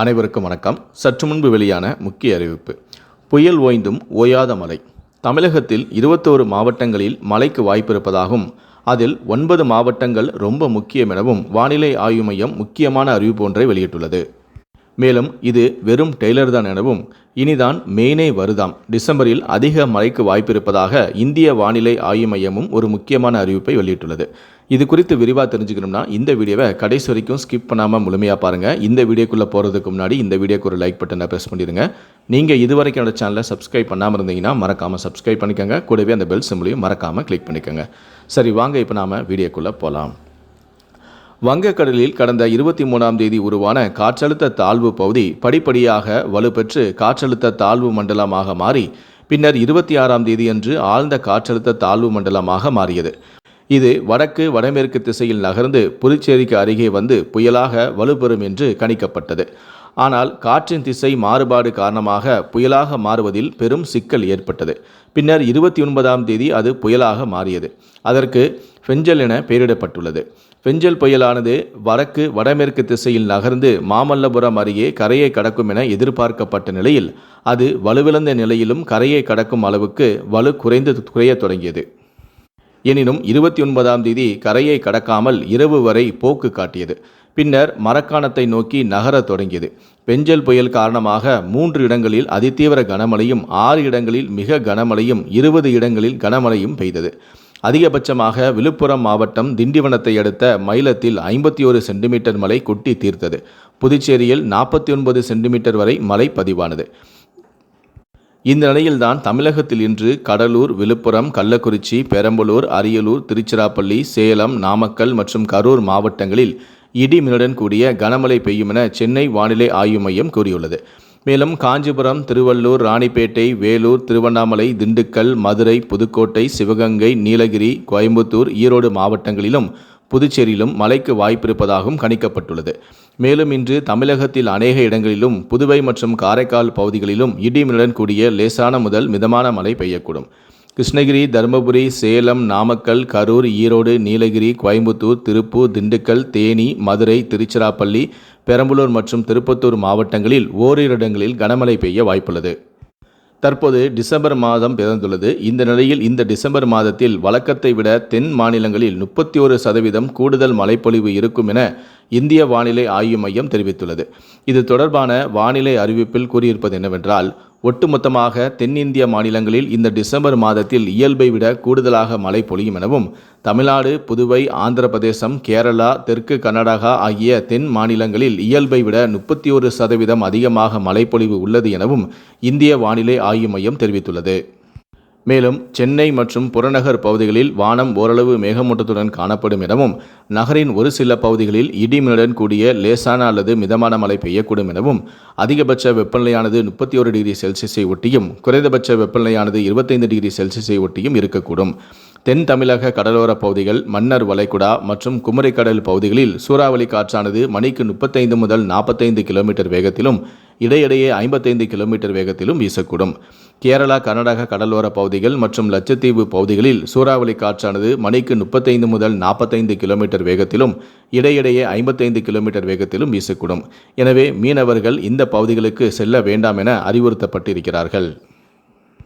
அனைவருக்கும் வணக்கம். சற்று முன்பு வெளியான முக்கிய அறிவிப்பு. புயல் ஓய்ந்தும் ஓயாத மழை. தமிழகத்தில் இருபத்தோரு மாவட்டங்களில் மழைக்கு வாய்ப்பிருப்பதாகவும் அதில் ஒன்பது மாவட்டங்கள் ரொம்ப முக்கியம் எனவும் வானிலை ஆய்வு மையம் முக்கியமான அறிவிப்பு ஒன்றை வெளியிட்டுள்ளது. மேலும் இது வெறும் டெய்லர் தான் எனவும் இனிதான் மெயினே வருதாம். டிசம்பரில் அதிக மழைக்கு வாய்ப்பிருப்பதாக இந்திய வானிலை ஆய்வு மையமும் ஒரு முக்கியமான அறிவிப்பை வெளியிட்டுள்ளது. இது குறித்து விரிவாக தெரிஞ்சுக்கணும்னா இந்த வீடியோவை கடைசி வரைக்கும் ஸ்கிப் பண்ணாமல் முழுமையாக பாருங்கள் இந்த வீடியோக்குள்ளே போகிறதுக்கு முன்னாடி இந்த வீடியோக்கு ஒரு லைக் பட்டனை ப்ரெஸ் பண்ணிடுங்க. நீங்கள் இதுவரைக்கும் என்னோட சேனலை சப்ஸ்கிரைப் பண்ணாமல் இருந்தீங்கன்னா மறக்காமல் சப்ஸ்கிரைப் பண்ணிக்கோங்க. கூடவே அந்த பெல் சிம்லையும் மறக்காமல் கிளிக் பண்ணிக்கோங்க. சரி வாங்க இப்போ நாம் வீடியோக்குள்ளே போகலாம் வங்கக்கடலில் கடந்த இருபத்தி மூணாம் தேதி உருவான காற்றழுத்த தாழ்வு பகுதி படிப்படியாக வலுப்பெற்று காற்றழுத்த தாழ்வு மண்டலமாக மாறி பின்னர் இருபத்தி ஆறாம் தேதியன்று ஆழ்ந்த காற்றழுத்த தாழ்வு மண்டலமாக மாறியது. இது வடக்கு வடமேற்கு திசையில் நகர்ந்து புதுச்சேரிக்கு அருகே வந்து புயலாக வலுப்பெறும் என்று கணிக்கப்பட்டது. ஆனால் காற்றின் திசை மாறுபாடு காரணமாக புயலாக மாறுவதில் பெரும் சிக்கல் ஏற்பட்டது. பின்னர் இருபத்தி ஒன்பதாம் தேதி அது புயலாக மாறியது. அதற்கு ஃபெஞ்சல் என பெயரிடப்பட்டுள்ளது. ஃபெஞ்சல் புயலானது வடக்கு வடமேற்கு திசையில் நகர்ந்து மாமல்லபுரம் அருகே கரையை கடக்கும் என எதிர்பார்க்கப்பட்ட நிலையில் அது வலுவிழந்த நிலையிலும் கரையை கடக்கும் அளவுக்கு வலு குறைந்து குறையத் தொடங்கியது. எனினும் இருபத்தி ஒன்பதாம் தேதி கரையை கடக்காமல் இரவு வரை போக்கு காட்டியது. பின்னர் மரக்காணத்தை நோக்கி நகரத் தொடங்கியது. பெஞ்சல் புயல் காரணமாக மூன்று இடங்களில் அதிதீவிர கனமழையும் ஆறு இடங்களில் மிக கனமழையும் இருபது இடங்களில் கனமழையும் பெய்தது. அதிகபட்சமாக விழுப்புரம் மாவட்டம் திண்டிவனத்தை அடுத்த மயிலத்தில் ஐம்பத்தி ஒரு சென்டிமீட்டர் மழை கொட்டி தீர்த்தது. புதுச்சேரியில் நாற்பத்தி ஒன்பது சென்டிமீட்டர் வரை மழை பதிவானது. இந்த நிலையில்தான் தமிழகத்தில் இன்று கடலூர் விழுப்புரம் கள்ளக்குறிச்சி பெரம்பலூர் அரியலூர் திருச்சிராப்பள்ளி சேலம் நாமக்கல் மற்றும் கரூர் மாவட்டங்களில் இடி மின்னுடன் கூடிய கனமழை பெய்யும் என சென்னை வானிலை ஆய்வு மையம் கூறியுள்ளது. மேலும் காஞ்சிபுரம் திருவள்ளூர் ராணிப்பேட்டை வேலூர் திருவண்ணாமலை திண்டுக்கல் மதுரை புதுக்கோட்டை சிவகங்கை நீலகிரி கோயம்புத்தூர் ஈரோடு மாவட்டங்களிலும் புதுச்சேரியிலும் மழைக்கு வாய்ப்பிருப்பதாகவும் கணிக்கப்பட்டுள்ளது. மேலும் இன்று தமிழகத்தில் அநேக இடங்களிலும் புதுவை மற்றும் காரைக்கால் பகுதிகளிலும் இடிமின்னுடன் கூடிய லேசான முதல் மிதமான மழை பெய்யக்கூடும். கிருஷ்ணகிரி தருமபுரி சேலம் நாமக்கல் கரூர் ஈரோடு நீலகிரி கோயம்புத்தூர் திருப்பூர் திண்டுக்கல் தேனி மதுரை திருச்சிராப்பள்ளி பெரம்பலூர் மற்றும் திருப்பத்தூர் மாவட்டங்களில் ஓரிரு இடங்களில் கனமழை பெய்ய வாய்ப்புள்ளது. தற்போது டிசம்பர் மாதம் பிறந்துள்ளது. இந்த நிலையில் இந்த டிசம்பர் மாதத்தில் வழக்கத்தை விட தென் மாநிலங்களில் முப்பத்தி ஒரு சதவீதம் கூடுதல் மழைப்பொழிவு இருக்கும் என இந்திய வானிலை ஆய்வு மையம் தெரிவித்துள்ளது. இது தொடர்பான வானிலை அறிவிப்பில் கூறியிருப்பது என்னவென்றால் ஒட்டுமொத்தமாக தென்னிந்திய மாநிலங்களில் இந்த டிசம்பர் மாதத்தில் இயல்பை விட கூடுதலாக மழை பொழியும் எனவும் தமிழ்நாடு புதுவை ஆந்திர பிரதேசம் கேரளா தெற்கு கர்நாடகா ஆகிய தென் மாநிலங்களில் இயல்பை விட முப்பத்தி ஒரு சதவீதம் அதிகமாக மழைப்பொழிவு உள்ளது எனவும் இந்திய வானிலை ஆய்வு மையம் தெரிவித்துள்ளது. மேலும் சென்னை மற்றும் புறநகர் பகுதிகளில் வானம் ஓரளவு மேகமூட்டத்துடன் காணப்படும் எனவும் நகரின் ஒரு சில பகுதிகளில் இடிமின்னுடன் கூடிய லேசான அல்லது மிதமான மழை பெய்யக்கூடும் எனவும் அதிகபட்ச வெப்பநிலையானது முப்பத்தி ஒரு டிகிரி செல்சியஸை ஒட்டியும் குறைந்தபட்ச வெப்பநிலையானது இருபத்தைந்து டிகிரி செல்சியஸை ஒட்டியும் இருக்கக்கூடும். தென் தமிழக கடலோர பகுதிகள் மன்னர் வளைகுடா மற்றும் குமரிக்கடல் பகுதிகளில் சூறாவளி காற்றானது மணிக்கு முப்பத்தைந்து முதல் நாற்பத்தைந்து கிலோமீட்டர் வேகத்திலும் இடையிடையே ஐம்பத்தைந்து கிலோமீட்டர் வேகத்திலும் வீசக்கூடும். கேரளா கர்நாடக கடலோர பகுதிகள் மற்றும் லட்சத்தீவு பகுதிகளில் சூறாவளி காற்றானது மணிக்கு முப்பத்தைந்து முதல் நாற்பத்தைந்து கிலோமீட்டர் வேகத்திலும் இடையிடையே ஐம்பத்தைந்து கிலோமீட்டர் வேகத்திலும் வீசக்கூடும். எனவே மீனவர்கள் இந்த பகுதிகளுக்கு செல்ல வேண்டாம் என அறிவுறுத்தப்பட்டிருக்கிறார்கள்.